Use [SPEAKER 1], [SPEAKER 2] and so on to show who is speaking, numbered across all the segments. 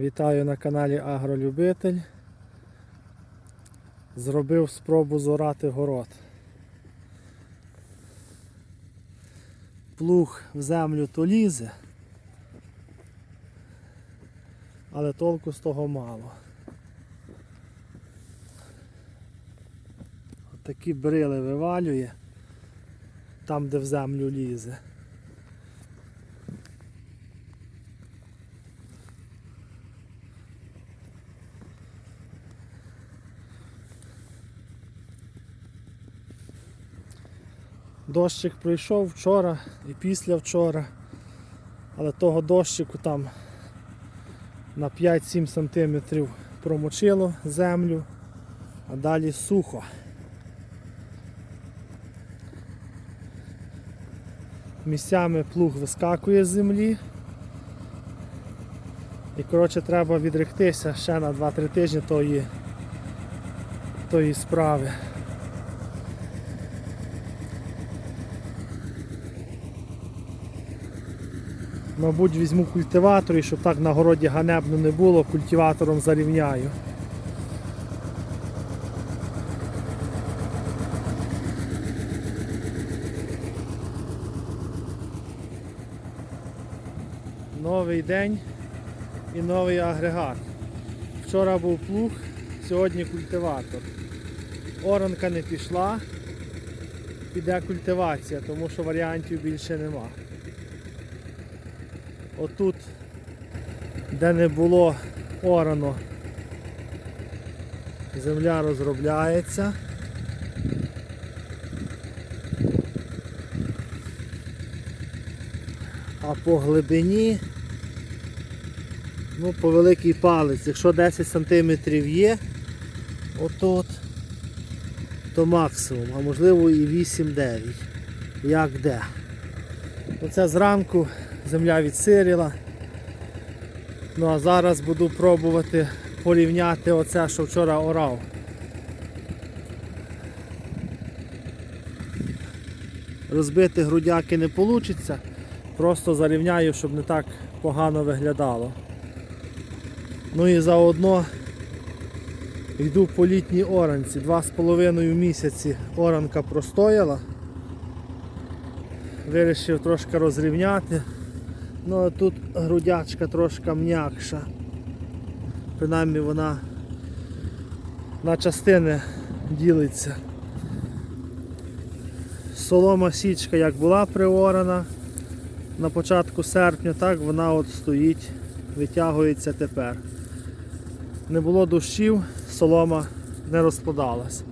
[SPEAKER 1] Вітаю на каналі Агролюбитель. Зробив спробу зорати город. Плуг в землю то лізе, але толку з того мало. От такі брили вивалює там, де в землю лізе. Дощик пройшов вчора і після вчора, але того дощику там на 5-7 см промочило землю, а далі сухо. Місцями плуг вискакує з землі. І коротше треба відректися ще на 2-3 тижні тої, тої справи. Мабуть, візьму культиватор і щоб так на городі ганебно не було, культиватором зарівняю. Новий день і новий агрегат. Вчора був плуг, сьогодні культиватор. Оранка не пішла, піде культивація, тому що варіантів більше нема. Отут, де не було орано, земля розробляється. А по глибині, ну, по великий палець, якщо 10 см є, отут, то максимум, а можливо і 8-9, як де. Оце зранку земля відсиріла. Ну а зараз буду пробувати порівняти оце, що вчора орав. Розбити грудяки не вийде, просто зарівняю, щоб не так погано виглядало. Ну і заодно йду по літній оранці. Два з половиною місяці оранка простояла. Вирішив трошки розрівняти. Ну а тут грудячка трошки м'якша. Принаймні вона на частини ділиться. Солома січка як була приорана на початку серпня, так вона от стоїть, витягується тепер. Не було дощів, солома не розкладалась.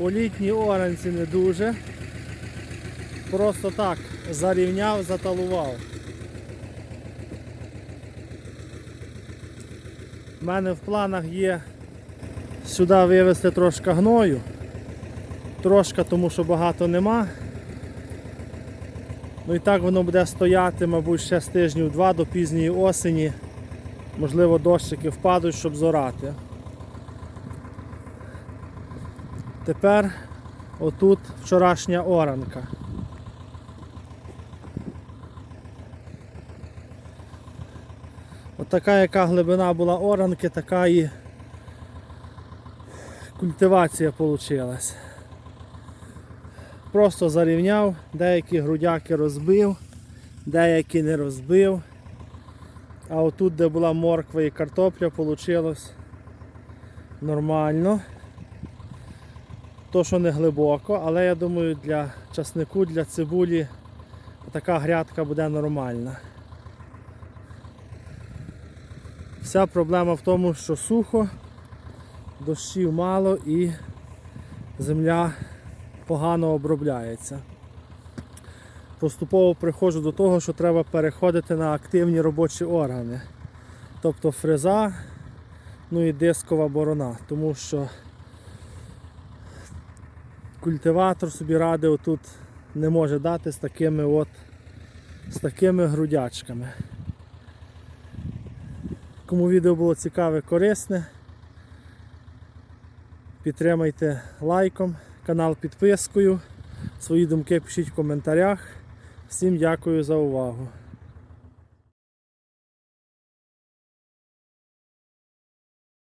[SPEAKER 1] У літній оранці не дуже. Просто так зарівняв, заталував. У мене в планах є сюди вивезти трошки гною. Трошки, тому що багато нема. Ну і так воно буде стояти, мабуть, ще з тижнів два до пізньої осені. Можливо, дощики впадуть, щоб зорати. Тепер отут вчорашня оранка. От яка глибина була оранки, така і культивація вийшла. Просто зарівняв, деякі грудяки розбив, деякі не розбив. А отут, де була морква і картопля, вийшло нормально. То, що не глибоко, але я думаю, для часнику, для цибулі така грядка буде нормальна. Вся проблема в тому, що сухо, дощів мало і земля погано обробляється. Поступово приходжу до того, що треба переходити на активні робочі органи. Тобто фреза, ну і дискова борона, тому що культиватор собі ради отут не може дати з такими от з такими грудячками. Кому відео було цікаве, корисне, підтримайте лайком, канал підпискою. Свої думки пишіть в коментарях. Всім дякую за увагу.